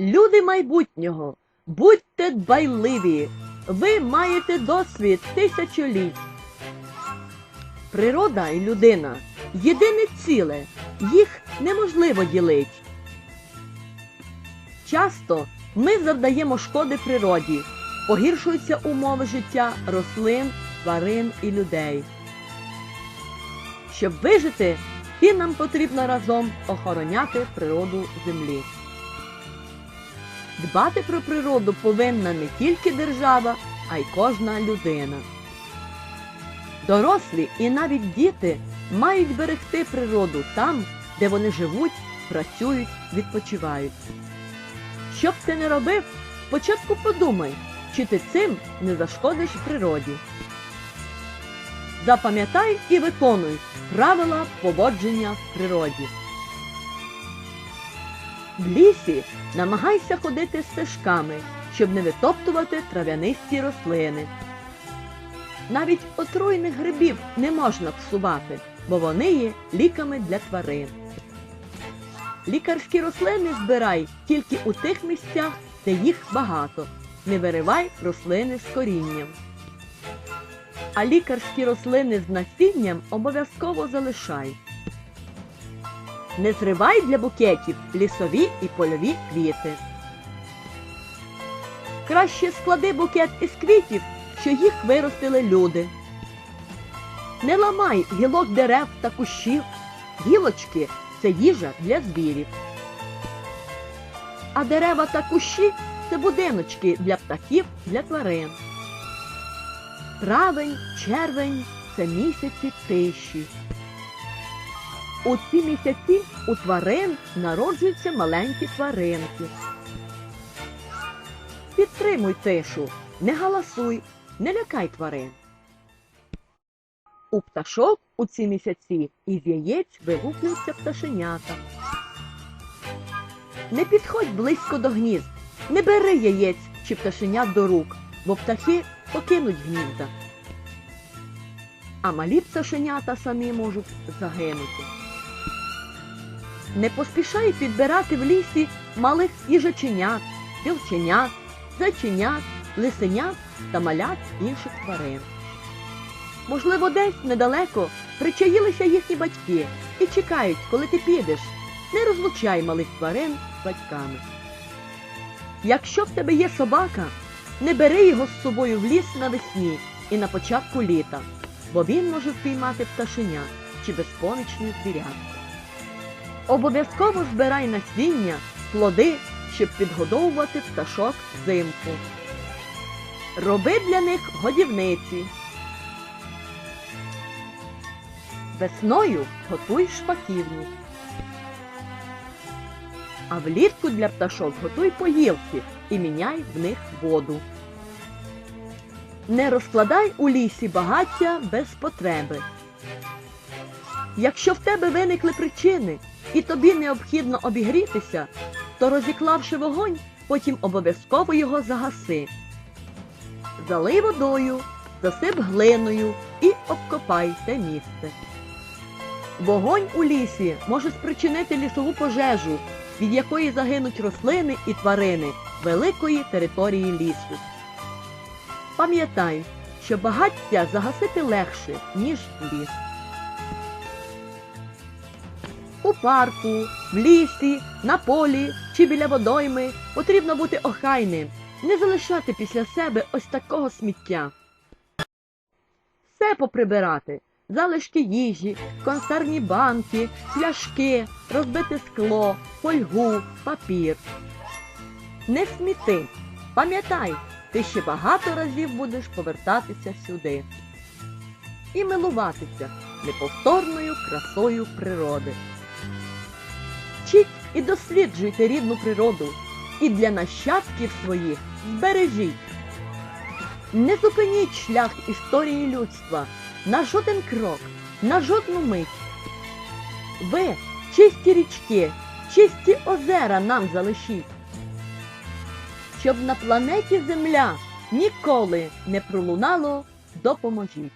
Люди майбутнього, будьте дбайливі, ви маєте досвід тисячоліть. Природа і людина єдине ціле, їх неможливо ділить. Часто ми завдаємо шкоди природі, погіршуються умови життя рослин, тварин і людей. Щоб вижити, і нам потрібно разом охороняти природу землі. Дбати про природу повинна не тільки держава, а й кожна людина. Дорослі і навіть діти мають берегти природу там, де вони живуть, працюють, відпочивають. Що б ти не робив, спочатку подумай, чи ти цим не зашкодиш природі. Запам'ятай і виконуй правила поводження в природі. В лісі намагайся ходити стежками, щоб не витоптувати трав'янисті рослини. Навіть отруйних грибів не можна псувати, бо вони є ліками для тварин. Лікарські рослини збирай тільки у тих місцях, де їх багато. Не виривай рослини з корінням. А лікарські рослини з насінням обов'язково залишай. Не зривай для букетів лісові і польові квіти. Краще склади букет із квітів, що їх виростили люди. Не ламай гілок дерев та кущів. Гілочки це їжа для звірів. А дерева та кущі це будиночки для птахів, для тварин. Травень, червень це місяці тиші. У ці місяці у тварин народжуються маленькі тваринки. Підтримуй тишу, не галасуй, не лякай тварин. У пташок у ці місяці із яєць вилуплюються пташенята. Не підходь близько до гнізд, не бери яєць чи пташенят до рук, бо птахи покинуть гнізда. А малі пташенята самі можуть загинути. Не поспішай підбирати в лісі малих їжаченят, білченят, зайченят, лисенят та малят інших тварин. Можливо, десь недалеко причаїлися їхні батьки і чекають, коли ти підеш. Не розлучай малих тварин з батьками. Якщо в тебе є собака, не бери його з собою в ліс навесні і на початку літа, бо він може впіймати пташеня чи безпомічне звірятко. Обов'язково збирай насіння, плоди, щоб підгодовувати пташок взимку. Роби для них годівниці. Весною готуй шпаківню. А влітку для пташок готуй поїлки і міняй в них воду. Не розкладай у лісі багаття без потреби. Якщо в тебе виникли причини і тобі необхідно обігрітися, то розіклавши вогонь, потім обов'язково його загаси. Залий водою, засип глиною і обкопай те місце. Вогонь у лісі може спричинити лісову пожежу, від якої загинуть рослини і тварини великої території лісу. Пам'ятай, що багаття загасити легше, ніж ліс. Парку, в лісі, на полі чи біля водойми потрібно бути охайним, не залишати після себе ось такого сміття. Все поприбирати. Залишки їжі, консервні банки, пляшки, розбите скло, фольгу, папір. Не сміти. Пам'ятай, ти ще багато разів будеш повертатися сюди. І милуватися неповторною красою природи. Вчіть і досліджуйте рідну природу і для нащадків своїх збережіть. Не зупиніть шлях історії людства на жоден крок, на жодну мить. Ви чисті річки, чисті озера нам залишіть, щоб на планеті Земля ніколи не пролунало допоможіть.